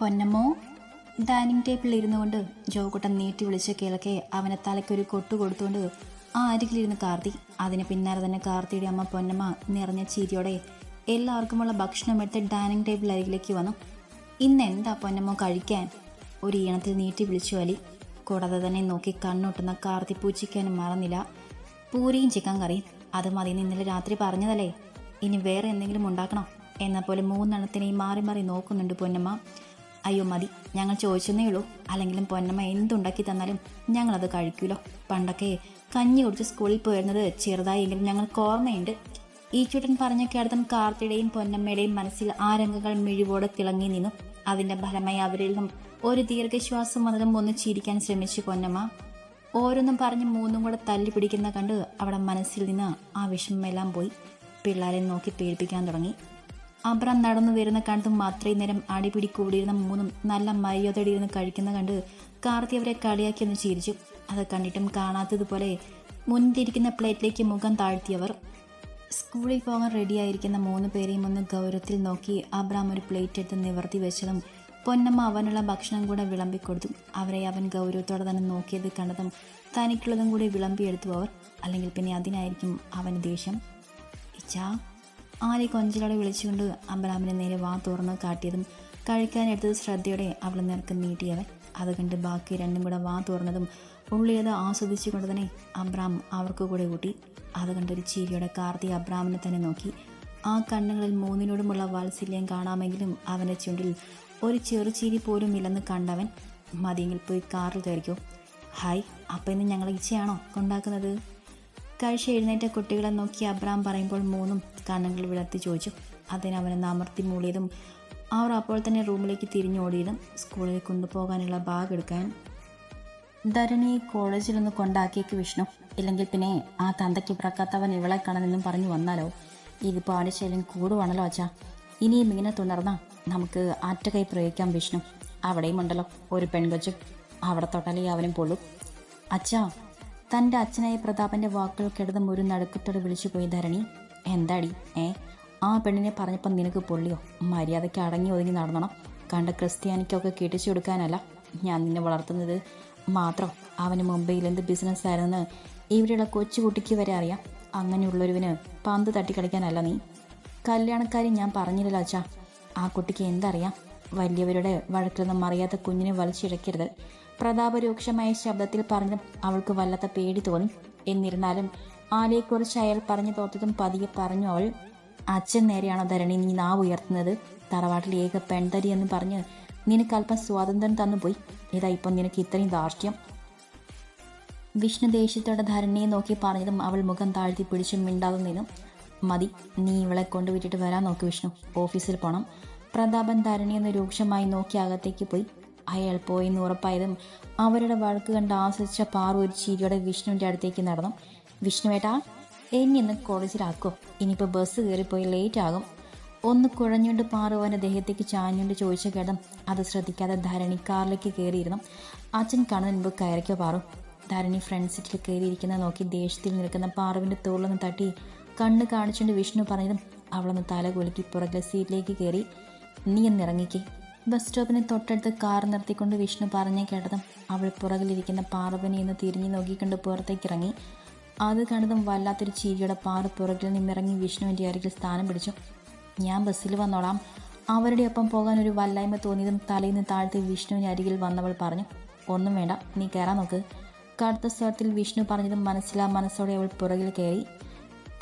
പൊന്നമ്മോ dining ടേബിളിൽ ഇരുന്നു കൊണ്ട് ജോകുട്ടൻ നീട്ടി വിളിച്ച കിളക്കെ അവനെ തലയ്ക്കൊരു കൊട്ടു കൊടുത്തുകൊണ്ട് ആ അരികിലിരുന്ന് കാർത്തി. അതിന് പിന്നാലെ തന്നെ കാർത്തിയുടെ അമ്മ പൊന്നമ്മ നിറഞ്ഞ ചിരിയോടെ എല്ലാവർക്കുമുള്ള ഭക്ഷണം എടുത്ത് ഡൈനിങ് ടേബിൾ അരികിലേക്ക് വന്നു. ഇന്ന് എന്താ പൊന്നമ്മോ കഴിക്കാൻ? ഒരു ഈണത്തിൽ നീട്ടി വിളിച്ചു അലി. കൂടാതെ തന്നെ നോക്കി കണ്ണൊട്ടുന്ന കാർത്തി പൂച്ചിക്കാനും മറന്നില്ല. പൂരിയും ചിക്കൻ കറിയും. അത് മതി ഇന്നലെ രാത്രി പറഞ്ഞതല്ലേ? ഇനി വേറെ എന്തെങ്കിലും ഉണ്ടാക്കണോ? എന്ന പോലെ മൂന്നെണ്ണത്തിനെയും മാറി മാറി നോക്കുന്നുണ്ട് പൊന്നമ്മ. അയ്യോ മതി. ഞങ്ങൾ ചോദിച്ചെന്നേ ഉള്ളൂ. അല്ലെങ്കിലും പൊന്നമ്മ എന്തുണ്ടാക്കി തന്നാലും ഞങ്ങളത് കഴിക്കൂലോ. പണ്ടൊക്കെ കഞ്ഞി കുടിച്ച് സ്കൂളിൽ പോയിരുന്നത് ചെറുതായെങ്കിലും ഞങ്ങൾക്ക് ഓർമ്മയുണ്ട്. ഈ ചുട്ടൻ പറഞ്ഞ കേടത്തം കാർത്തിയുടെയും പൊന്നമ്മയുടെയും മനസ്സിൽ ആ രംഗങ്ങൾ മിഴിവോടെ തിളങ്ങി നിന്നു. അതിന്റെ ഫലമായി അവരിൽ നിന്നും ഒരു ദീർഘശ്വാസം വന്നതും ഒന്ന് ചിരിക്കാൻ ശ്രമിച്ചു പൊന്നമ്മ. ഓരോന്നും പറഞ്ഞ് മൂന്നും കൂടെ തല്ലി പിടിക്കുന്ന കണ്ട് അവിടെ മനസ്സിൽ നിന്ന് ആ വിഷമമെല്ലാം പോയി. പിള്ളേരെ നോക്കി പേടിപ്പിക്കാൻ തുടങ്ങി. അബ്രാം നടന്നു വരുന്ന കണ്ടും അത്രയും നേരം അടിപിടി കൂടിയിരുന്ന മൂന്നും നല്ല മര്യാദയോടെ ഇരുന്ന് കഴിക്കുന്ന കണ്ട് കാർത്തി അവരെ കളിയാക്കി ഒന്ന് ചിരിച്ചു. അത് കണ്ടിട്ടും കാണാത്തതുപോലെ മുൻതിരിക്കുന്ന പ്ലേറ്റിലേക്ക് മുഖം താഴ്ത്തിയവർ. സ്കൂളിൽ പോകാൻ റെഡിയായിരിക്കുന്ന മൂന്ന് പേരെയും ഒന്ന് ഗൗരവത്തിൽ നോക്കി അബ്രാം ഒരു പ്ലേറ്റ് എടുത്ത് നിവർത്തി വെച്ചതും പൊന്നമ്മ അവനുള്ള ഭക്ഷണം കൂടെ വിളമ്പിക്കൊടുത്തു. അവരെ അവൻ ഗൗരവത്തോടെ തന്നെ നോക്കിയത് കണ്ടതും തനിക്കുള്ളതും കൂടി വിളമ്പിയെടുത്തു അവർ. അല്ലെങ്കിൽ പിന്നെ അതിനായിരിക്കും അവന് ദേഷ്യം. ഇച്ചാ ആരെ കൊഞ്ചലോടെ വിളിച്ചുകൊണ്ട് അബ്രാമിനെ നേരെ വാ തുറന്ന് കാട്ടിയതും കഴിക്കാനെടുത്തത് ശ്രദ്ധയോടെ അവൾ നേർക്ക് നീട്ടിയവൻ. അത് കണ്ട് ബാക്കി രണ്ടും കൂടെ വാ തുറന്നതും ഉള്ളിയത് ആസ്വദിച്ചുകൊണ്ട് തന്നെ അബ്രാം അവർക്ക് കൂടെ കൂട്ടി. അത് കണ്ടൊരു ചിരിയോടെ കാർത്തി അബ്രാമിനെ തന്നെ നോക്കി. ആ കണ്ണുകളിൽ മൂന്നിനോടുമുള്ള വാത്സല്യം കാണാമെങ്കിലും അവന്റെ ചുണ്ടിൽ ഒരു ചെറു ചിരി പോലും ഇല്ലെന്ന് കണ്ടവൻ മതിയെങ്കിൽ പോയി കാറിൽ കയറിക്കോ. ഹായ് അപ്പം ഇന്ന് ഞങ്ങൾ ഇച്ചയാണോ കൊണ്ടാക്കുന്നത്? കഴിച്ച് എഴുന്നേറ്റ കുട്ടികളെ നോക്കി അബ്രാം പറയുമ്പോൾ മൂന്നും കണ്ണുകൾ വിളർത്തി ചോദിച്ചു. അതിന് അവനെ അമർത്തി മൂളിയതും അവർ അപ്പോൾ തന്നെ റൂമിലേക്ക് തിരിഞ്ഞോടിയതും സ്കൂളിൽ കൊണ്ടുപോകാനുള്ള ബാഗ് എടുക്കാൻ കോളേജിൽ ഒന്ന് കൊണ്ടാക്കിയേക്ക് വിഷ്ണു. ഇല്ലെങ്കിൽ പിന്നെ ആ തന്തയ്ക്ക് പിറക്കാത്തവൻ ഇവളെ കാണാനെന്നും പറഞ്ഞു വന്നാലോ? ഇത് പാടിശൈലം കൂടുവാണല്ലോ അച്ഛാ. ഇനിയും ഇങ്ങനെ തുണർന്നാ നമുക്ക് ആറ്റകൈ പ്രയോഗിക്കാം വിഷ്ണു. അവിടെയും ഉണ്ടല്ലോ ഒരു പെൺകൊച്ചും. അവിടെ തൊട്ടാലേ അവനും പൊള്ളും. അച്ഛാ തന്റെ അച്ഛനായ പ്രതാപന്റെ വാക്കുകൾ കിടന്ന് ഒരു നടുക്കത്തോടെ വിളിച്ചുപോയി ധരണി. എന്താടി? ഏ? ആ പെണ്ണിനെ പറഞ്ഞപ്പോൾ നിനക്ക് പൊള്ളിയോ? മര്യാദയ്ക്ക് അടങ്ങി ഒതുങ്ങി നടന്നണം. കണ്ട ക്രിസ്ത്യാനിക്കൊക്കെ കെട്ടിച്ചു കൊടുക്കാനല്ല. ഞാൻ നിന്നെ വളർത്തുന്നത് മാത്രം അവന് മുംബൈയിൽ എന്ത് ബിസിനസ് ആയിരുന്നെന്ന് ഇവിടെയുള്ള കൊച്ചുകുട്ടിക്ക് വരെ അറിയാം. അങ്ങനെയുള്ളൊരുവിന് പന്ത് തട്ടിക്കളിക്കാനല്ല നീ. കല്യാണക്കാരി ഞാൻ പറഞ്ഞില്ലല്ലോ അച്ഛാ. ആ കുട്ടിക്ക് എന്തറിയാം? വലിയവരുടെ വഴക്കിലൊന്നും അറിയാത്ത കുഞ്ഞിനെ വലിച്ചിഴക്കരുത്. പ്രതാപരൂക്ഷമായ ശബ്ദത്തിൽ പറഞ്ഞു അവൾക്ക് വല്ലാത്ത പേടി തോന്നി. എന്നിരുന്നാലും ആലയെക്കുറിച്ച് അയാൾ പറഞ്ഞു തോറ്റതും പതിയെ പറഞ്ഞു അവൾ അച്ഛൻ നേരെയാണോ ധരണി നീ നാവ് ഉയർത്തുന്നത്? തറവാട്ടിൽ ഏക പെൺതരി എന്ന് പറഞ്ഞ് നിനക്ക് അല്പം സ്വാതന്ത്ര്യം തന്നുപോയി ഇതാ ഇപ്പം നിനക്ക് ഇത്രയും ധാർഷ്ട്യം വിഷ്ണു ദേഷ്യത്തോടെ ധരണിയെ നോക്കി പറഞ്ഞതും അവൾ മുഖം താഴ്ത്തി പിടിച്ചു മിണ്ടാതെ നിന്നു. മതി നീ ഇവളെ കൊണ്ടുവിട്ടിട്ട് വരാൻ നോക്കി വിഷ്ണു. ഓഫീസിൽ പോണം. പ്രതാപൻ ധരണിയെന്ന് രൂക്ഷമായി നോക്കി അകത്തേക്ക് പോയി. അയാൾ പോയെന്ന് ഉറപ്പായതും അവരുടെ വഴക്ക് കണ്ട് ആസ്വദിച്ച പാറു ഒരു ചിരിയോടെ വിഷ്ണുവിന്റെ അടുത്തേക്ക് നടന്നു. വിഷ്ണുവേട്ടാ എന്നെ ഇന്ന് കോളേജിലാക്കും. ഇനിയിപ്പോൾ ബസ് കയറിപ്പോയി ലേറ്റ് ആകും ഒന്ന് കുഴഞ്ഞുകൊണ്ട് പാറു അവന്റെ ദേഹത്തേക്ക് ചാഞ്ഞുകൊണ്ട് ചോദിച്ച കേട്ടം അത് ശ്രദ്ധിക്കാതെ ധരണി കാറിലേക്ക് കയറിയിരുന്നു. അച്ഛൻ കാണുന്ന മുമ്പ് കയറിക്കോ പാറു. ധരണി ഫ്രണ്ട് സീറ്റിൽ കയറിയിരിക്കുന്ന നോക്കി ദേഷ്യത്തിൽ നിൽക്കുന്ന പാറുവിന്റെ തോളിലൊന്ന് തട്ടി കണ്ണ് കാണിച്ചുകൊണ്ട് വിഷ്ണു പറഞ്ഞതും അവളൊന്ന് തല കുലുക്കി പുറകിലെ സീറ്റിലേക്ക് കയറി. നീ ഒന്ന് ഇറങ്ങിക്കേ ബസ് സ്റ്റോപ്പിന് തൊട്ടടുത്ത് കാർ നിർത്തിക്കൊണ്ട് വിഷ്ണു പറഞ്ഞു കേട്ടതും അവൾ പുറകിലിരിക്കുന്ന പാറുവിനെ എന്ന് തിരിഞ്ഞു നോക്കിക്കൊണ്ട് പുറത്തേക്ക് ഇറങ്ങി അത് കണ്ടതും വല്ലാത്തൊരു ചീരിയുടെ പാറ പുറകിൽ നിന്നിറങ്ങി വിഷ്ണുവിന്റെ അരികിൽ സ്ഥാനം പിടിച്ചു. ഞാൻ ബസ്സിൽ വന്നോളാം. അവരുടെ ഒപ്പം പോകാൻ ഒരു വല്ലായ്മ തോന്നിയതും തലയിൽ നിന്ന് താഴ്ത്തി വിഷ്ണുവിന്റെ അരികിൽ വന്നവൾ പറഞ്ഞു ഒന്നും വേണ്ട നീ കയറാൻ നോക്ക്. കടുത്ത സ്വരത്തിൽ വിഷ്ണു പറഞ്ഞതും മനസ്സിലാ മനസ്സോടെ അവൾ പുറകിൽ കയറി.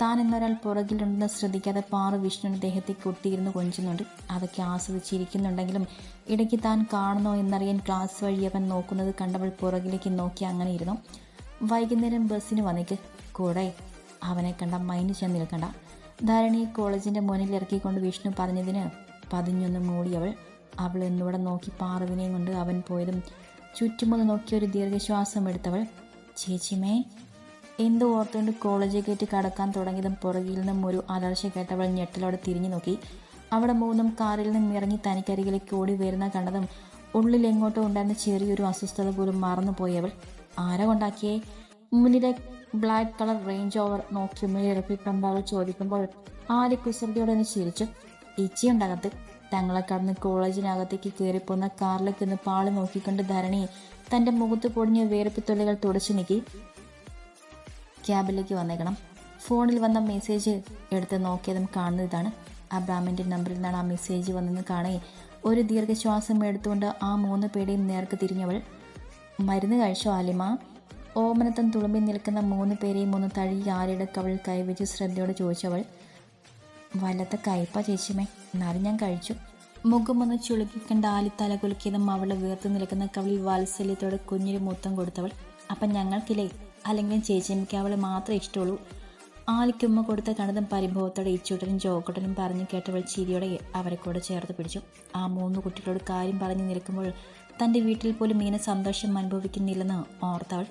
താൻ എന്നൊരാൾ പുറകിലുണ്ടെന്ന് ശ്രദ്ധിക്കാതെ പാറു വിഷ്ണു ദേഹത്തെ ഒട്ടിയിരുന്ന് കൊഞ്ചുന്നുണ്ട്. അതൊക്കെ ആസ്വദിച്ചിരിക്കുന്നുണ്ടെങ്കിലും ഇടയ്ക്ക് താൻ കാണുന്നോ എന്നറിയാൻ ക്ലാസ് വഴി അവൻ നോക്കുന്നത് കണ്ടവൾ പുറകിലേക്ക് നോക്കി അങ്ങനെ ഇരുന്നു. വൈകുന്നേരം ബസ്സിന് വന്നേക്ക്. കൂടെ അവനെ കണ്ട മൈനു ചെന്ന് നിൽക്കണ്ട. ധാരണയെ കോളേജിന്റെ മുന്നിൽ ഇറക്കിക്കൊണ്ട് വിഷ്ണു പറഞ്ഞതിന് പതിഞ്ഞൊന്ന് മൂടിയവൾ അവൾ എന്നിവിടെ നോക്കി പാറുവിനെയും കൊണ്ട് അവൻ പോയതും ചുറ്റുമൊന്ന് നോക്കി ഒരു ദീർഘശ്വാസം എടുത്തവൾ. ചേച്ചിമേ എന്തോ ഓർത്തുകൊണ്ട് കോളേജ് ഗേറ്റ് കടക്കാൻ തുടങ്ങിയതും പുറകിൽ നിന്നും ഒരു അലർച്ച കേട്ടവൾ ഞെട്ടലോടെ തിരിഞ്ഞു നോക്കി. അവിടെ മൂന്നും കാറിൽ നിന്നും ഇറങ്ങി തനിക്കരികിലേക്ക് ഓടി വരുന്ന കണ്ടതും ഉള്ളിൽ എങ്ങോട്ടോ ഉണ്ടായിരുന്ന ചെറിയൊരു അസ്വസ്ഥത പോലും മറന്നുപോയവൾ ആരെ കൊണ്ടാക്കിയേ? മുന്നിലെ ബ്ലാക്ക് കളർ റേഞ്ച് ഓവർ നോക്കി മുന്നിലിറക്കി കണ്ടവൾ ചോദിക്കുമ്പോൾ ആര് കുസൃതിയോടെ തന്നെ ചിരിച്ചു. ഇച്ചിയുണ്ടകത്ത് തങ്ങളെ കടന്ന് കോളേജിനകത്തേക്ക് കയറിപ്പോന്ന കാറിലേക്ക് ഒന്ന് പാളി നോക്കിക്കൊണ്ട് ധരണി തന്റെ മുഖത്ത് പൊടിഞ്ഞ വേർപ്പ് തുള്ളികൾ തുടച്ചു നീക്കി. ക്യാബിലേക്ക് വന്നേക്കണം. ഫോണിൽ വന്ന മെസ്സേജ് എടുത്ത് നോക്കിയതും കാണുന്നത് ഇതാണ് അബ്രാമിന്റെ നമ്പറിൽ നിന്നാണ് ആ മെസ്സേജ് വന്നെന്ന് കാണേ. ഒരു ദീർഘശ്വാസം എടുത്തുകൊണ്ട് ആ മൂന്ന് പേരെയും നേർക്ക് തിരിഞ്ഞവൾ മരുന്ന് കഴിച്ചോ ആലിമ ഓമനത്തം തുളുമ്പി നിൽക്കുന്ന മൂന്ന് പേരെയും ഒന്ന് തഴുകി ആരുടെ കവൾ കൈവച്ച് ശ്രദ്ധയോടെ ചോദിച്ചവൾ വല്ലത്ത കയ്പ ചേച്ചിമേ എന്നാലും ഞാൻ കഴിച്ചു. മുഖമൊന്ന് ചുളുക്കിക്കണ്ട ആലിത്തല കുലുക്കിയതും അവളെ വീർത്ത് നിൽക്കുന്ന കവളിൽ വാത്സല്യത്തോടെ കുഞ്ഞിന് മുത്തം കൊടുത്തവൾ അപ്പം ഞങ്ങൾക്കില്ലേ? അല്ലെങ്കിൽ ചേച്ചിയമ്മയ്ക്ക് അവളെ മാത്രമേ ഇഷ്ടമുള്ളൂ. ആലിക്കുമ്മ കൊടുത്ത കണതും പരിഭവത്തോടെ ഇച്ചൂട്ടനും ജോക്കട്ടനും പറഞ്ഞു കേട്ടവൾ ചിരിയോടെ അവരെ കൂടെ ചേർത്ത് പിടിച്ചു. ആ മൂന്ന് കുട്ടികളോട് കാര്യം പറഞ്ഞു നിൽക്കുമ്പോൾ തന്റെ വീട്ടിൽ പോലും ഇങ്ങനെ സന്തോഷം അനുഭവിക്കുന്നില്ലെന്ന് ഓർത്തവൾ.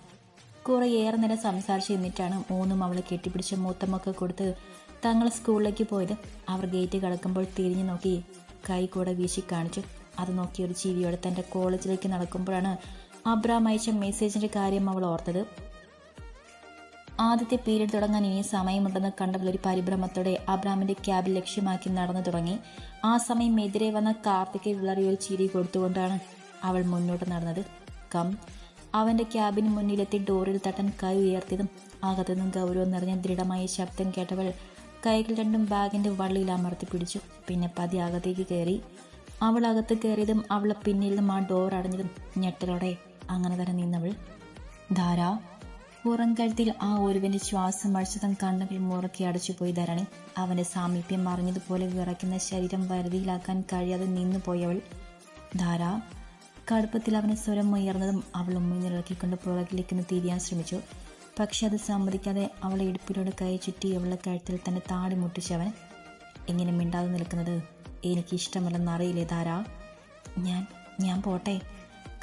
കുറേ ഏറെ നേരം സംസാരിച്ച് നിന്നിട്ടാണ് മൂന്നും അവളെ കെട്ടിപ്പിടിച്ച് മൂത്തമ്മൊക്കെ കൊടുത്ത് തങ്ങൾ സ്കൂളിലേക്ക് പോയത്. അവർ ഗേറ്റ് കടക്കുമ്പോൾ തിരിഞ്ഞു നോക്കി കൈ കൂടെ വീശി കാണിച്ചു. അത് നോക്കി ഒരു ചിരിയോടെ തന്റെ കോളേജിലേക്ക് നടക്കുമ്പോഴാണ് അബ്രാം അയച്ച മെസ്സേജിന്റെ കാര്യം അവൾ ഓർത്തത്. ആദ്യത്തെ പീരീഡ് തുടങ്ങാൻ ഇനി സമയമുണ്ടെന്ന് കണ്ടവൾ ഒരു പരിഭ്രമത്തോടെ അബ്രാമിന്റെ ക്യാബിൽ ലക്ഷ്യമാക്കി നടന്നു തുടങ്ങി. ആ സമയം എതിരെ വന്ന കാർത്തിക് വിളറിയൊരു ചിരി കൊടുത്തുകൊണ്ടാണ് അവൾ മുന്നോട്ട് നടന്നത്. കം. അവന്റെ ക്യാബിന് മുന്നിലെത്തി ഡോറിൽ തട്ടൻ കൈ ഉയർത്തിയതും അകത്തുനിന്നും ഗൗരവം നിറഞ്ഞ ദൃഢമായ ശബ്ദം കേട്ടവൾ കൈകൾ രണ്ടും ബാഗിന്റെ വള്ളിയിൽ അമർത്തി പിടിച്ചു. പിന്നെ പതി അകത്തേക്ക് കയറി. അവൾ അകത്ത് കയറിയതും അവളെ പിന്നിൽ നിന്നും ആ ഡോർ അടഞ്ഞതും ഞെട്ടലോടെ അങ്ങനെ തന്നെ നിന്നവൾ. ധാരാ പുറം കഴുത്തിൽ ആ ഒരുവന്റെ ശ്വാസം അടിച്ചതും കണ്ണുകൾ മുറക്കി അടച്ചുപോയി ധരണി. അവന്റെ സാമീപ്യം മറിഞ്ഞതുപോലെ വിറയ്ക്കുന്ന ശരീരം വരുതിയിലാക്കാൻ കഴിയാതെ നിന്നു പോയവൾ ധാര കടുപ്പത്തിൽ അവന് സ്വരം ഉയർന്നതും അവൾ ഉമ്മിനിറക്കിക്കൊണ്ട് പുറകിലേക്കൊന്ന് തിരിയാൻ ശ്രമിച്ചു. പക്ഷെ അത് സമ്മതിക്കാതെ അവളെ ഇടുപ്പിലൂടെ കൈ ചുറ്റി അവളുടെ കഴുത്തിൽ തന്നെ താടി മുട്ടിച്ചവൻ എങ്ങനെ മിണ്ടാതെ നിൽക്കുന്നത്? എനിക്കിഷ്ടമല്ലെന്നറിയില്ലേ ധാര? ഞാൻ ഞാൻ പോട്ടെ.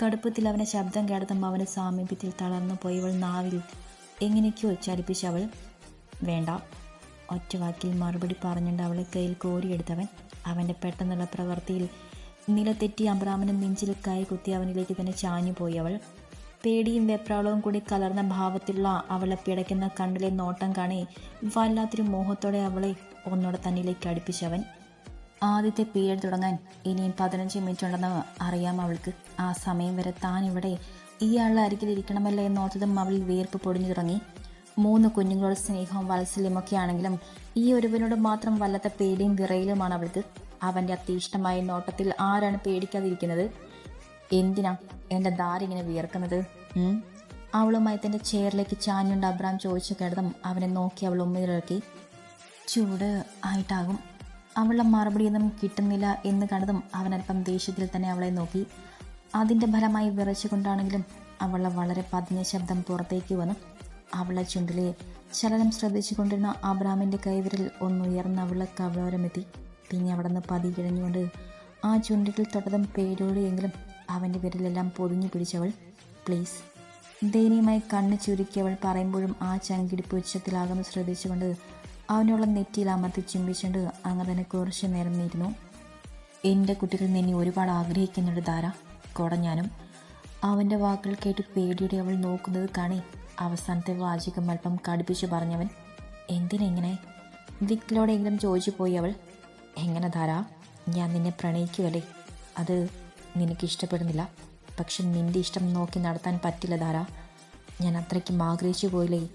കടുപ്പത്തിൽ അവനെ ശബ്ദം കേടത്തും അവന്റെ സാമീപ്യത്തിൽ തളർന്നു പോയവൾ നാവിൽ എങ്ങനെയൊക്കെയോ ഉച്ചാരിപ്പിച്ച് അവൾ വേണ്ട ഒറ്റ വാക്കിൽ മറുപടി പറഞ്ഞുകൊണ്ട് അവളെ കയ്യിൽ കോരിയെടുത്തവൻ അവന്റെ പെട്ടെന്നുള്ള പ്രവൃത്തിയിൽ നിലത്തെറ്റി അബ്രാമനും നെഞ്ചിൽ കൈ കുത്തി അവനിലേക്ക് തന്നെ ചാഞ്ഞു പോയി. അവൾ പേടിയും വെപ്രാളവും കൂടി കലർന്ന ഭാവത്തിലുള്ള അവളെ പിടയ്ക്കുന്ന കണ്ണിലെ നോട്ടം കാണി വല്ലാത്തൊരു മോഹത്തോടെ അവളെ ഒന്നോടെ തന്നിലേക്ക് അടുപ്പിച്ചവൻ ആദ്യത്തെ പീരീഡ് തുടങ്ങാൻ ഇനിയും പതിനഞ്ച് മിനിറ്റ് ഉണ്ടെന്ന് അറിയാം അവൾക്ക്. ആ സമയം വരെ താൻ ഇവിടെ ഇയാളുടെ അരികിലിരിക്കണമല്ലോ എന്നോർത്തതും അവൾ വീർപ്പ് പൊടിഞ്ഞു തുടങ്ങി. മൂന്ന് കുഞ്ഞുങ്ങളുടെ സ്നേഹവും വാത്സല്യമൊക്കെ ആണെങ്കിലും ഈ ഒരുവനോട് മാത്രം വല്ലാത്ത പേടിയും വിറയിലുമാണ് അവൾക്ക്. അവന്റെ അത്യീഷ്ടമായ നോട്ടത്തിൽ ആരാണ് പേടിക്കാതിരിക്കുന്നത്? എന്തിനാ എന്റെ ദാരിങ്ങനെ വിയർക്കുന്നത്? അവളുമായി തന്റെ ചെയറിലേക്ക് ചാഞ്ഞുണ്ട് അബ്രാം ചോദിച്ചു കിടന്നും അവനെ നോക്കി അവൾ ഉമ്മിലിറക്കി ചൂട് ആയിട്ടാകും. അവളുടെ മറുപടിയൊന്നും കിട്ടുന്നില്ല എന്ന് കണ്ടതും അവൻ അല്പം ദേഷ്യത്തിൽ തന്നെ അവളെ നോക്കി. അതിന്റെ ഫലമായി വിറച്ചുകൊണ്ടാണെങ്കിലും അവളെ വളരെ പതിഞ്ഞ ശബ്ദം പുറത്തേക്ക് വന്നു. അവളുടെ ചുണ്ടിലെ ചലനം ശ്രദ്ധിച്ചുകൊണ്ടിരുന്ന അബ്രാമിന്റെ കൈവിരൽ ഒന്നുയർന്ന് അവളുടെ കവലോരമെത്തി. പിന്നെ അവിടെ നിന്ന് പതി കിഴഞ്ഞുകൊണ്ട് ആ ചുണ്ടിൽ തൊട്ടതും പേരോടെയെങ്കിലും അവന്റെ വിരലെല്ലാം പൊതിഞ്ഞു പിടിച്ചവൾ പ്ലീസ് ദയനീയമായി കണ്ണ് ചുരുക്കിയവൾ പറയുമ്പോഴും ആ ചങ്കിടിപ്പ് ഉച്ചത്തിലാകുന്നു ശ്രദ്ധിച്ചുകൊണ്ട് അവനുള്ള നെറ്റിയിൽ അമർത്തി ചുംബിച്ചുകൊണ്ട് അങ്ങനെ തന്നെ കുറച്ച് നേരം നിന്നു എന്റെ കുട്ടികൾ നിന്നെ ഒരുപാട് ആഗ്രഹിക്കുന്നുണ്ട് ധാര കുടഞ്ഞാനും അവന്റെ വാക്കുകൾ കേട്ട് പേടിയുടെ അവൾ നോക്കുന്നത് കാണി അവസാനത്തെ വാചകം അല്പം കടുപ്പിച്ചു പറഞ്ഞവൻ എന്തിനെങ്ങനെ വിക്കിലോടെങ്കിലും ചോദിച്ചു പോയി അവൾ എങ്ങനെ ധാര ഞാൻ നിന്നെ പ്രണയിക്കുമല്ലേ അത് നിനക്ക് ഇഷ്ടപ്പെടുന്നില്ല. പക്ഷെ നിന്റെ ഇഷ്ടം നോക്കി നടത്താൻ പറ്റില്ല ധാര. ഞാൻ അത്രയ്ക്കും ആഗ്രഹിച്ചു പോയില്ലേ?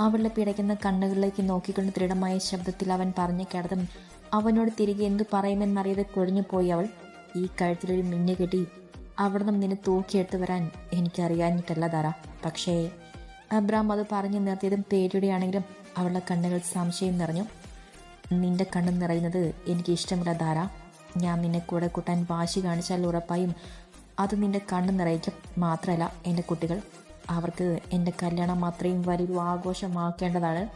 അവളുടെ പിടയ്ക്കുന്ന കണ്ണുകളിലേക്ക് നോക്കിക്കൊണ്ട് ദൃഢമായ ശബ്ദത്തിൽ അവൻ പറഞ്ഞു കിടതും അവനോട് തിരികെ എന്തു പറയുമെന്നറിയാതെ കുഴഞ്ഞു പോയി അവൾ. ഈ കഴുത്തിലൊരു മിന്നു കെട്ടി അവിടെ നിന്ന് തൂക്കിയെടുത്തു വരാൻ എനിക്കറിയാഞ്ഞിട്ടല്ല ധാര. പക്ഷേ അബ്രാം അത് പറഞ്ഞു നിർത്തിയതും പേടിയുടെയാണെങ്കിലും അവളുടെ കണ്ണുകൾ സംശയം നിറഞ്ഞു. നിന്റെ കണ്ണ് നിറയുന്നത് എനിക്ക് ഇഷ്ടമില്ല ധാര. ഞാൻ നിന്നെ കൂടെ കൂട്ടാൻ വാശി കാണിച്ചാൽ ഉറപ്പായും അത് നിന്റെ കണ്ണ് നിറയിക്കും. മാത്രമല്ല എന്റെ കുട്ടികൾ. അവർക്ക് എന്റെ കല്യാണം അത്രയും വലിയൊരു ആഘോഷമാക്കേണ്ടതാണ്.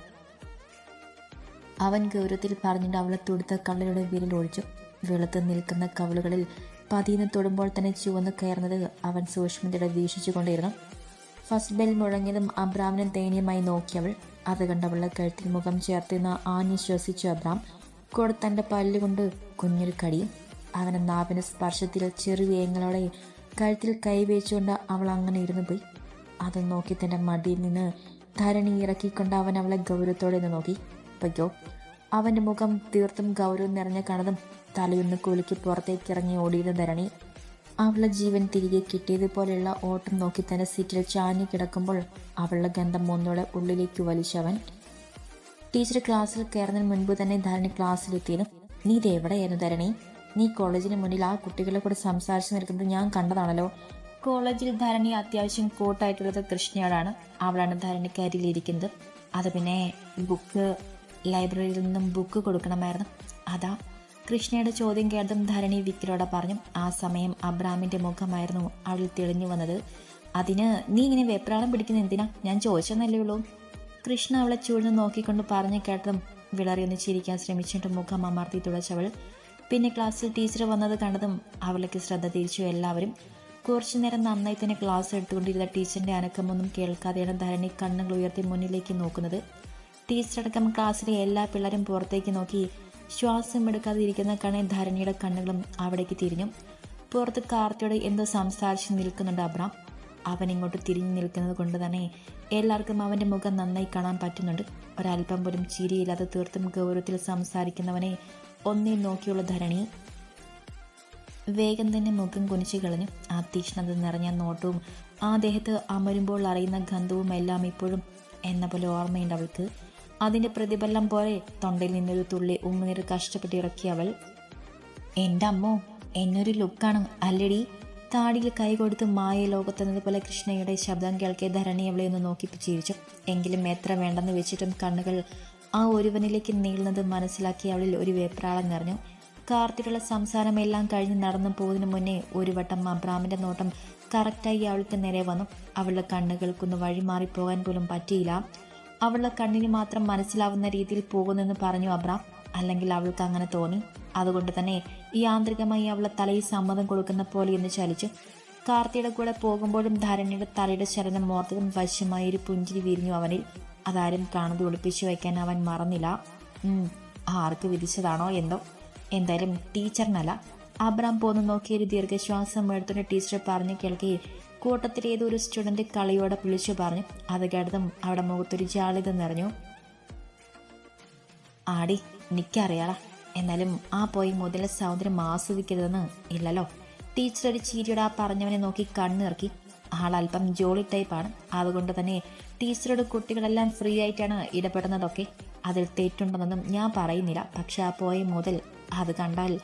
അവൻ ഗൗരവത്തിൽ പറഞ്ഞിട്ട് അവളെ തുടുത്ത കള്ളിയുടെ വിരൽ ഒഴിച്ചു. വെളുത്ത് നിൽക്കുന്ന കവിളുകളിൽ പതിന്ന് തൊടുമ്പോൾ തന്നെ ചുവന്ന് കയറുന്നത് അവൻ സൂക്ഷ്മതയുടെ വീക്ഷിച്ചു കൊണ്ടിരുന്നു ഫസ്റ്റ് ബെൽ മുഴങ്ങിയതും അബ്രാമിനെ ദയനീയമായി നോക്കിയവൾ അത് കണ്ടവളുടെ കഴുത്തിൽ മുഖം ചേർത്തുനിന്ന് ആഞ്ഞു ശ്വസിച്ചു അബ്രാം കൂടെ തന്റെ പല്ലുകൊണ്ട് കുഞ്ഞൊരു കടിയും അവന്റെ നാവിന്റെ സ്പർശത്തിൽ ചെറുവേയങ്ങളോടെ കഴുത്തിൽ കൈവച്ചുകൊണ്ട് അവൾ അങ്ങനെ ഇരുന്നു പോയി. അത് നോക്കി തന്റെ മടിയിൽ നിന്ന് ധരണി ഇറക്കിക്കൊണ്ട് അവൻ അവളെ ഗൗരവത്തോടെ നിന്ന് നോക്കി. പയ്യോ അവന്റെ മുഖം തീർത്തും ഗൗരവം നിറഞ്ഞ കണതും തലയൊന്ന് കുലുക്കി പുറത്തേക്ക് ഇറങ്ങി ഓടിയിരുന്ന ധരണി അവളുടെ ജീവൻ തിരികെ കിട്ടിയതുപോലെയുള്ള ഓട്ടം നോക്കി തന്നെ സീറ്റിൽ ചാഞ്ഞു കിടക്കുമ്പോൾ അവളുടെ ഗന്ധം ഒന്നോടെ ഉള്ളിലേക്ക് വലിച്ചവൻ ടീച്ചർ ക്ലാസ്സിൽ കയറുന്നതിന് മുൻപ് തന്നെ ധരണി ക്ലാസ്സിലെത്തിയതും നീ ഇത് ധരണി? നീ കോളേജിന് മുന്നിൽ ആ കുട്ടികളെ കൂടെ സംസാരിച്ചു നിൽക്കുന്നത് ഞാൻ കണ്ടതാണല്ലോ. കോളേജിൽ ധരണി അത്യാവശ്യം കൂട്ടായിട്ടുള്ളത് കൃഷ്ണയോടാണ്. അവളാണ് ധരണിക്കരിയിലിരിക്കുന്നത്. അത് പിന്നെ ബുക്ക് ലൈബ്രറിയിൽ നിന്നും ബുക്ക് കൊടുക്കണമായിരുന്നു. അതാ കൃഷ്ണയുടെ ചോദ്യം കേട്ടതും ധരണി വിക്കിലോടെ പറഞ്ഞു ആ സമയം അബ്രാമിന്റെ മുഖമായിരുന്നു അവൾ തെളിഞ്ഞു വന്നത്. അതിന് നീ ഇങ്ങനെ വെപ്രാളം പിടിക്കുന്ന എന്തിനാ? ഞാൻ ചോദിച്ചെന്നല്ലേ ഉള്ളൂ. കൃഷ്ണ അവളെ ചൂഴ്ന്ന് നോക്കിക്കൊണ്ട് പറഞ്ഞു കേട്ടതും വിളറിയൊന്ന് ചിരിക്കാൻ ശ്രമിച്ചിട്ട് മുഖം അമർത്തി തുടച്ചവൾ പിന്നെ ക്ലാസ്സിൽ ടീച്ചർ വന്നത് കണ്ടതും അവൾക്ക് ശ്രദ്ധ തിരിച്ചു എല്ലാവരും. കുറച്ചു നേരം നന്നായി തന്നെ ക്ലാസ് എടുത്തുകൊണ്ടിരുന്ന ടീച്ചറിന്റെ അനക്കമൊന്നും കേൾക്കാതെയാണ് ധരണി കണ്ണുകൾ ഉയർത്തി മുന്നിലേക്ക് നോക്കുന്നത്. ടീച്ചറടക്കം ക്ലാസ്സിലെ എല്ലാ പിള്ളേരും പുറത്തേക്ക് നോക്കി ശ്വാസം എടുക്കാതെ ഇരിക്കുന്ന കണെ ധരണിയുടെ കണ്ണുകളും അവിടേക്ക് തിരിഞ്ഞു. പുറത്ത് കാർത്തിയോട് എന്തോ സംസാരിച്ച് നിൽക്കുന്നുണ്ട് അബ്രാം അവൻ ഇങ്ങോട്ട് തിരിഞ്ഞു നിൽക്കുന്നത് കൊണ്ട് തന്നെ എല്ലാവർക്കും അവന്റെ മുഖം നന്നായി കാണാൻ പറ്റുന്നുണ്ട്. ഒരല്പം പോലും ചിരിയില്ലാതെ തീർത്തും ഗൗരവത്തിൽ സംസാരിക്കുന്നവനെ ഒന്നേ നോക്കിയുള്ള ധരണി. വേഗം തന്നെ മുഖം കുനിച്ചു കളഞ്ഞു. ആ തീക്ഷ്ണത നിറഞ്ഞ നോട്ടവും ആ ദേഹത്ത് അമരുമ്പോൾ അറിയുന്ന ഗന്ധവും എല്ലാം ഇപ്പോഴും എന്ന പോലെ ഓർമ്മയുണ്ട് അവൾക്ക്. അതിന്റെ പ്രതിഫലം പോലെ തൊണ്ടയിൽ നിന്നൊരു തുള്ളി ഉമ്മുനീർ കഷ്ടപ്പെട്ട് ഇറക്കിയ അവൾ എന്റെ അമ്മോ എന്നൊരു ലുക്കാണ് അല്ലടി? താടിയിൽ കൈ കൊടുത്ത് മായ ലോകത്തെന്നതുപോലെ കൃഷ്ണയുടെ ശബ്ദം കേൾക്കെ ധരണി അവളെ ഒന്ന് നോക്കി ചിരിച്ചു. എങ്കിലും എത്ര വേണ്ടെന്ന് വെച്ചിട്ടും കണ്ണുകൾ ആ ഒരുവനിലേക്ക് നീളുന്നത് മനസ്സിലാക്കി അവളിൽ ഒരു വേപ്രാളം നിറഞ്ഞു. കാർത്തിയുള്ള സംസാരം എല്ലാം കഴിഞ്ഞ് നടന്നു പോകുന്നതിന് മുന്നേ ഒരു വട്ടം അബ്രാമിന്റെ നോട്ടം കറക്റ്റായി അവൾക്ക് നേരെ വന്നു. അവളുടെ കണ്ണുകൾക്കൊന്ന് വഴിമാറിപ്പോകാൻ പോലും പറ്റിയില്ല. അവളുടെ കണ്ണിന് മാത്രം മനസ്സിലാവുന്ന രീതിയിൽ പോകുന്നെന്ന് പറഞ്ഞു അബ്രാം. അല്ലെങ്കിൽ അവൾക്ക് അങ്ങനെ തോന്നി. അതുകൊണ്ട് തന്നെ യാന്ത്രികമായി അവളെ തലയിൽ സമ്മതം കൊടുക്കുന്ന പോലെ എന്ന് ചലിച്ചു. കാർത്തിയുടെ കൂടെ പോകുമ്പോഴും ധരണിയുടെ തലയുടെ ചലനം ഓർത്തതും വശ്യമായ ഒരു പുഞ്ചിരി വിരിഞ്ഞു അവനിൽ. അതാരും കാണുന്നത് ഒളിപ്പിച്ചു വയ്ക്കാൻ അവൻ മറന്നില്ല. ആർക്ക് വിധിച്ചതാണോ എന്തോ. എന്തായാലും ടീച്ചറിനല്ല. അബ്രാം പോന്ന് നോക്കി ഒരു ദീർഘശ്വാസം എടുത്തുകൊണ്ട് ടീച്ചർ പറഞ്ഞു കേൾക്കുകയും കൂട്ടത്തിൽ ഏതോ ഒരു സ്റ്റുഡന്റ് കളിയോടെ വിളിച്ചു പറഞ്ഞു. അത് കേട്ടതും അവിടെ മുഖത്തൊരു ജാളിത നിറഞ്ഞു. ആടി എനിക്കറിയാളാ എന്നാലും ആ പോയി മുതൽ സൗന്ദര്യം ആസ്വദിക്കരുതെന്ന് ഇല്ലല്ലോ. ടീച്ചർ ഒരു ചീരിയുടെ ആ പറഞ്ഞവനെ നോക്കി കണ്ണിറക്കി. ആൾ അല്പം ജോളി ടൈപ്പാണ് അതുകൊണ്ട് തന്നെ ടീച്ചറുടെ കുട്ടികളെല്ലാം ഫ്രീ ആയിട്ടാണ് ഇടപെടുന്നതൊക്കെ. അതിൽ തെറ്റുണ്ടെന്നൊന്നും ഞാൻ പറയുന്നില്ല. പക്ഷെ ആ പോയ മുതൽ അത് കണ്ടാൽ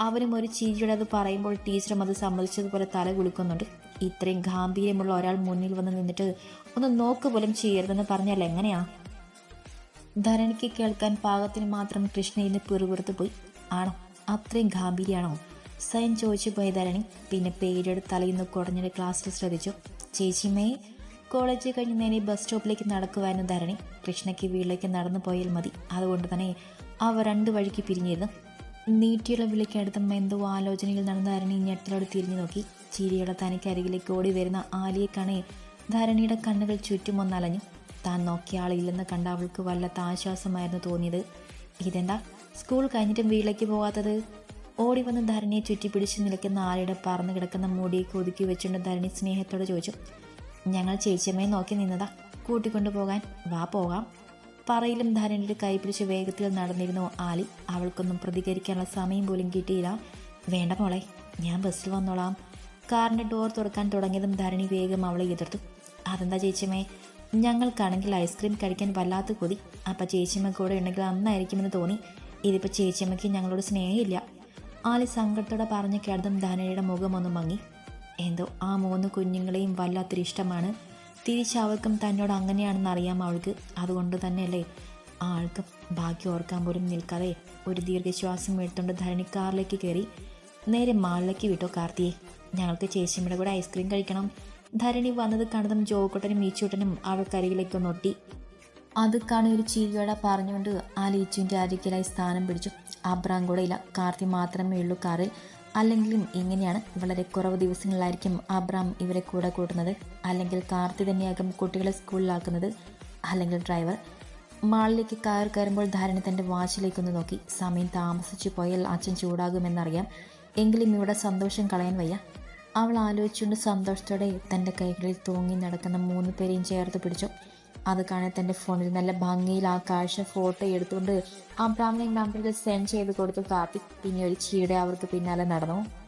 അവരും ഒരു ചീരിയുടെ അത് പറയുമ്പോൾ ടീച്ചറും അത് സമ്മതിച്ചതുപോലെ തല കുളിക്കുന്നുണ്ട് ഇത്രയും ഗാംഭീര്യമുള്ള ഒരാൾ മുന്നിൽ വന്ന് നിന്നിട്ട് ഒന്ന് നോക്ക് പോലും ചെയ്യരുതെന്ന് പറഞ്ഞാൽ എങ്ങനെയാ? ധരണിക്ക് കേൾക്കാൻ പാകത്തിന് മാത്രം കൃഷ്ണ ഇന്ന് പിറുപിറുത്ത് പോയി. ആണോ? അത്രയും ഗാംഭീര്യാണോ സയൻ ചോദിച്ചു പോയ ധരണി പിന്നെ പേരെടുത്ത് തലയിന്ന് കുടഞ്ഞൊരു ക്ലാസ്സിൽ ശ്രദ്ധിച്ചു. ചേച്ചിമേ കോളേജ് കഴിഞ്ഞ് നേരെ ബസ് സ്റ്റോപ്പിലേക്ക് നടക്കുവായിരുന്നു ധരണി. കൃഷ്ണയ്ക്ക് വീട്ടിലേക്ക് നടന്നു പോയാൽ മതി. അതുകൊണ്ട് തന്നെ അവ രണ്ട് വഴിക്ക് പിരിഞ്ഞിരുന്നു. നീട്ടിയുള്ള വിളിക്കടുത്തും എന്തോ ആലോചനയിൽ നടന്ന ധരണി ഞെട്ടലോട് തിരിഞ്ഞു നോക്കി. ചിരിയുടെ തനിക്ക് അരികിലേക്ക് ഓടി വരുന്ന ആലിയെ കാണേ ധരണിയുടെ കണ്ണുകൾ ചുറ്റും ഒന്നലഞ്ഞു. താൻ നോക്കിയ ആളില്ലെന്ന് കണ്ട അവൾക്ക് വല്ലാത്ത ആശ്വാസമായിരുന്നു തോന്നിയത്. ഇതെന്താ? സ്കൂൾ കഴിഞ്ഞിട്ടും വീട്ടിലേക്ക് പോകാത്തത്? ഓടി വന്ന് ധരണിയെ ചുറ്റിപ്പിടിച്ച് നിൽക്കുന്ന ആലിയുടെ പറന്നു കിടക്കുന്ന മുടിയൊക്കെ ഒതുക്കി വെച്ചുകൊണ്ട് ധരണി സ്നേഹത്തോടെ ചോദിച്ചു. ഞങ്ങൾ ചേച്ചിയമ്മയെ നോക്കി നിന്നതാ. കൂട്ടിക്കൊണ്ടു പോകാൻ വാ പോകാം. പറയിലും ധരണിയുടെ കൈ പിടിച്ച് വേഗത്തിൽ നടന്നിരുന്നു ആലി. അവൾക്കൊന്നും പ്രതികരിക്കാനുള്ള സമയം പോലും കിട്ടിയില്ല. വേണ്ട മോളെ ഞാൻ ബസ്സിൽ വന്നോളാം. കാറിന്റെ ഡോർ തുറക്കാൻ തുടങ്ങിയതും ധരണി വേഗം അവളെ എതിർത്തു. അതെന്താ ചേച്ചിയമ്മേ ഞങ്ങൾക്കാണെങ്കിൽ ഐസ്ക്രീം കഴിക്കാൻ വല്ലാത്ത കൊതി. അപ്പം ചേച്ചിയമ്മ കൂടെ ഉണ്ടെങ്കിൽ അന്നായിരിക്കുമെന്ന് തോന്നി. ഇതിപ്പോൾ ചേച്ചിയമ്മയ്ക്ക് ഞങ്ങളോട് സ്നേഹമില്ല. ആലി സങ്കടത്തോടെ പറഞ്ഞു കേട്ടതും ധനയുടെ മുഖം ഒന്ന് മങ്ങി. എന്തോ ആ മൂന്ന് കുഞ്ഞുങ്ങളെയും വല്ലാത്തൊരു ഇഷ്ടമാണ് തിരിച്ച് അവർക്കും തന്നോട് അങ്ങനെയാണെന്ന് അറിയാം അവൾക്ക്. അതുകൊണ്ട് തന്നെയല്ലേ ആ ആൾക്ക് ബാക്കി ഓർക്കാൻ പോലും നിൽക്കാതെ ഒരു ദീർഘശ്വാസം എടുത്തുകൊണ്ട് ധരണി കാറിലേക്ക് കയറി നേരെ മാളിലേക്ക് വിട്ടോ. കാർത്തിയെ ഞങ്ങൾക്ക് ചേച്ചിയുടെ കൂടെ ഐസ്ക്രീം കഴിക്കണം. ധരണി വന്നത് കണ്ടതും ജോക്കുട്ടനും ഈച്ചൂട്ടനും അവൾക്കരികിലേക്ക് നൊട്ടി അത് കാണി ഒരു ചിരിയോടെ പറഞ്ഞുകൊണ്ട് ആ ലീച്ചുവിന്റെ അരികിലായി സ്ഥാനം പിടിച്ചു. അബ്രാം കൂടെ ഇല്ല കാർത്തി മാത്രമേ ഉള്ളൂ കാറിൽ. അല്ലെങ്കിലും ഇങ്ങനെയാണ് വളരെ കുറവ് ദിവസങ്ങളിലായിരിക്കും അബ്രാം ഇവരെ കൂടെ കൂട്ടുന്നത്. അല്ലെങ്കിൽ കാർത്തി തന്നെയാകും കുട്ടികളെ സ്കൂളിലാക്കുന്നത്. അല്ലെങ്കിൽ ഡ്രൈവർ. മാളിലേക്ക് കയർ കയറുമ്പോൾ ധാരണ തന്റെ വാച്ചിലേക്കൊന്ന് നോക്കി. സമയം താമസിച്ചു പോയാൽ അച്ഛൻ ചൂടാകുമെന്നറിയാം. എങ്കിലും ഇവിടെ സന്തോഷം കളയാൻ വയ്യ. അവൾ ആലോചിച്ചുകൊണ്ട് സന്തോഷത്തോടെ തന്റെ കൈകളിൽ തൂങ്ങി നടക്കുന്ന മൂന്ന് പേരെയും ചേർത്ത് പിടിച്ചു. അത് കാണാൻ തന്റെ ഫോണിൽ നല്ല ഭംഗിയിൽ ആ കാഴ്ച ഫോട്ടോ എടുത്തുകൊണ്ട് അബ്രാമിനെ നമ്പറിൽ സെൻഡ് ചെയ്ത് കൊടുത്തു കാർത്തിക്. പിന്നെ ഒരു ചീടെ അവർക്ക് പിന്നാലെ നടന്നു.